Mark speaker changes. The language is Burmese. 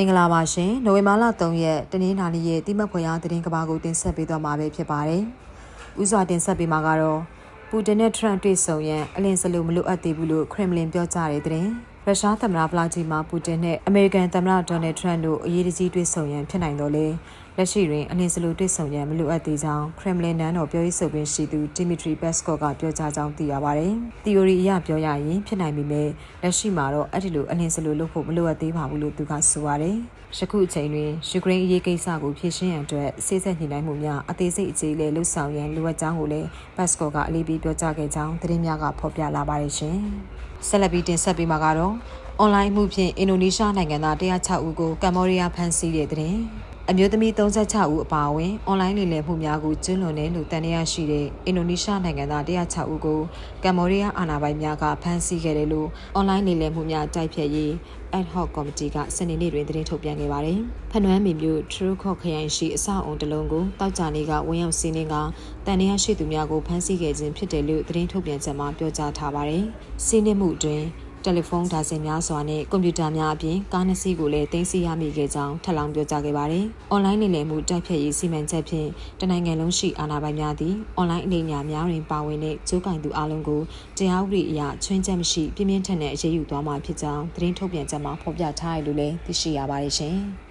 Speaker 1: မင်္ဂလာပါရှင်နိုဝင်ဘာလ3ရက်တနင်္လာနေ့ရဲ့တိမတ်ဖွယ်ရာသတင်းကဘာကိုတင်ဆက်ပေးသွားမှာပဲဖြစ်ပါတယ်။ဥစွာတင်ဆက်ပေးမှာကတော့ပူတင်နဲ့ထရန့်တွေ့ဆုံရန်အလင်းစလို့မလိုအပ်သေးဘူးလို့ခရမ်လင်ပြောကြားတဲ့တဲ့ရုရှားသမ္မတဗလာဂျီမာပူတင်နဲ့အမေရိကန်သမ္မတဒေါ်နယ်ထရန့်တို့အရေးတကြီးတွေ့ဆုံရန်ဖြစ်နိုင်တော့လေ လက်ရှိတွင်အလင်းစလို့တွေ့ဆုံရန်မလိုအပ်သေးကြောင်းခရမ်လင်နန်းတော်ပြောရေးဆိုခွင့်ရှိသူဒီမီထရီပက်စကော့ကပြောကြားကြောင်းသိရပါတယ်။သီအိုရီအရပြောရရင်ဖြစ်နိုင်ပေမဲ့လက်ရှိမှာတော့အဲ့ဒီလိုအလင်းစလို့လုပ်ဖို့မလိုအပ်သေးပါဘူးလို့သူကဆိုပါတယ်။ယခုအချိန်တွင်ယူကရိန်းအရေးကိစ္စကိုဖြေရှင်းရန်အတွက်စိစက်ညှိနှိုင်းမှုများအသေးစိတ်အကြီးလေးလှုပ်ဆောင်ရန်လိုအပ်ကြောင်းကိုလည်းပက်စကော့ကအလေးပေးပြောကြားခဲ့ကြောင်းသတင်းများကဖော်ပြလာပါတယ်ရှင်။ဆက်လက်ပြီးတင်ဆက်ပေးမှာကတော့အွန်လိုင်းမှုဖြင့်အင်ဒိုနီးရှားနိုင်ငံသား106ဦးကိုကမ္ဘောဒီးယားဖမ်းဆီးတဲ့တဲ့ အမျိုးသမီး36ဦးအပါအဝင်အွန်လိုင်းလိမ်လည်မှုများကိုကျူးလွန်တယ်လို့တန်တရားရှိတဲ့အင်ဒိုနီးရှားနိုင်ငံသား106ဦးကိုကမ္ဘောဒီးယားအာဏာပိုင်များကဖမ်းဆီးခဲ့တယ်လို့အွန်လိုင်းလိမ်လည်မှုများတိုက်ဖျက်ရေး ad hoc committee ကစနေနေ့တွင်သတင်းထုတ်ပြန်ခဲ့ပါတယ်။ဖနွမ်းမီမြို့ True Court ခရိုင်ရှိအဆောက်အုံတစ်လုံးကိုတောက်ကြနေကဝင်ရောက်စီးနှင်းကတန်တရားရှိသူများကိုဖမ်းဆီးခဲ့ခြင်းဖြစ်တယ်လို့သတင်းထုတ်ပြန်ချက်မှာပြောကြားထားပါတယ်။စီးနှင်းမှုတွင် တယ်လီဖုန်းဒါဇင်များစွာနဲ့ကွန်ပျူတာများအပြင်ကားနှစ်စီးကိုလည်းတင်စီရမိခဲ့ကြောင်းထပ်လောင်းပြောကြားခဲ့ပါတယ်။အွန်လိုင်းနေလည်မှုတိုက်ဖြတ်ရေးစီမံချက်ဖြင့်တနိုင်ငံလုံးရှိအာဏာပိုင်များသည်အွန်လိုင်းအနေညာများတွင်ပါဝင်တဲ့ကျိုးကင်သူအလုံးကိုတရားဥပဒေအရချွင်းချက်မရှိပြင်းပြင်းထန်ထန်အရေးယူသွားမှာဖြစ်ကြောင်းသတင်းထုတ်ပြန်ချက်မှာဖော်ပြထားရလို့လည်းသိရှိရပါတယ်ရှင်။